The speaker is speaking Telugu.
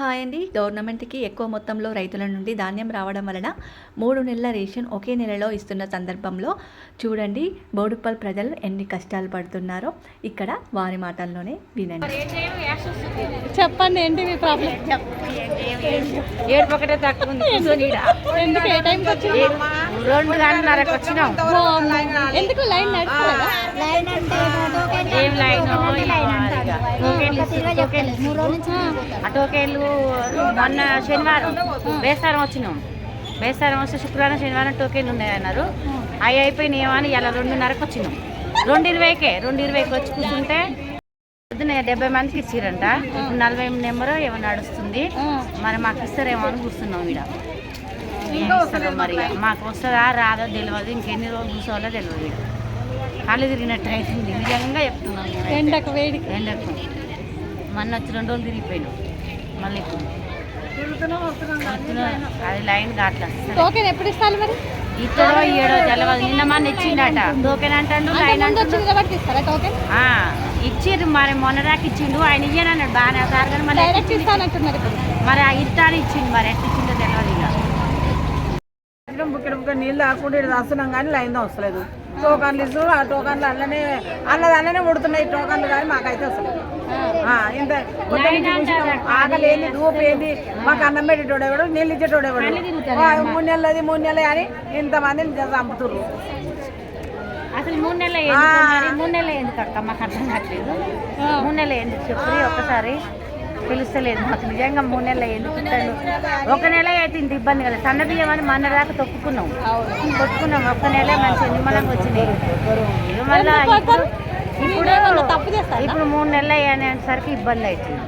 హాయ్ అండి. గవర్నమెంట్కి ఎక్కువ మొత్తంలో రైతుల నుండి ధాన్యం రావడం వలన మూడు నెలల రేషన్ ఒకే నెలలో ఇస్తున్న సందర్భంలో చూడండి బోడుప్పల్ ప్రజలు ఎన్ని కష్టాలు పడుతున్నారో. ఇక్కడ వారి మాటల్లోనే వినండి. చెప్పండి ఏంటి మీ ప్రాబ్లం? ఏడు ఒకటే తక్కువ ఉంది కూర్చొని ఈడ. ఎందుకు? ఏ టైంకి వచ్చి ఏ- రెండు గంటన్నరకు వచ్చినాం. ఎందుకు లైన్ నడుస్తుందా ఏం లైన్? ఆ టోకెన్లు మొన్న శనివారం బేస్తారం వచ్చినాం. బేస్తారం వస్తే శుక్రవారం శనివారం టోకెన్లు ఉన్నాయి అన్నారు. అవి అయిపోయినాయి అని ఇలా రెండున్నరకు వచ్చినాం. రెండు ఇరవైకే రెండు ఇరవైకి వచ్చి కూర్చుంటే పొద్దున్న డెబ్బై మందికి ఇచ్చిరంట. ఇప్పుడు నలభై నెంబరు ఏమో నడుస్తుంది. మరి మాకు ఇస్తారేమో అని కూర్చున్నాం ఇస్తారో మరి మాకు వస్తుందా రాదో తెలియదు ఇంకెన్ని రోజులు కూర్చోవాలో తెలియదు కళ్ళు తిరిగినట్టు అవుతుంది నిజంగా చెప్తున్నాం నేను. ఎండకు వేడికి ఎండకు. మొన్న వచ్చి రెండు రోజులు తిరిగిపోయినాం. మళ్ళీ ఇప్పుడు. అది లైన్ కాట్లా టోకెన్ ఎప్పుడు ఇస్తారు మరి? ఇద్దరో ఏడో తెలవదు. నిన్న మన ఇచ్చిండట. టోకెన్ అంటాడు? ఇచ్చిర్రు మరి. మొన్న దాకా ఇచ్చిండు. ఆయన ఇయ్యనన్నాడు. బాగానే సార్ కానీ డైరెక్ట్ ఇచ్చిండు? ఇస్తానంటున్నారు మరి ఆ ఇస్తాను ఇచ్చిండు మరి. ఎట్లా ఇచ్చిందో తెలియదు ఇక. బుక్కెడు బుక్క నీళ్ళు తాకుండా ఇక్కడ వస్తున్నాం కానీ లైన్ వస్తలేదు. టోకన్లు ఇస్తూ ఆ టోకన్లు అల్లనే అన్నది అల్లనే ముడుతున్నాయి టోకన్లు కానీ మాకైతే ఆ, ఇంత కొత్త నుంచి చూసినాం. ఆకలి ఏంది? ధూపు ఏంది? మాకు అన్నం పెట్టేటోడు ఎవడు? నీళ్ళు ఇచ్చేటోడు ఎవడు మూడు నెలలది మూడు నెలలు అని ఇంతమందిని చంపుతుర్రు. అసలు మూడు నెలలు? మూడు నెలలు ఎందుకు అక్క? మాకు అర్థం కావట్లేదు. మూడు నెలలు ఎందుకు చెప్పు ఒక్కసారి. తెలుస్తలేదు మాకు నిజంగా మూడు నెలలు ఎందుకు ఒక నెల అయితే ఇంత ఇబ్బంది కదా. సన్న బియ్యం అని మన దాకా తొక్కుకున్నాం. కొట్టుకున్నాం ఒక్క నెల మంచి నిమ్మలంగా వచ్చినాయి మళ్ళా ఇప్పుడు ఇప్పుడు మూడు నెలలు అయ్యానేసరికి ఇబ్బంది అవుతుంది.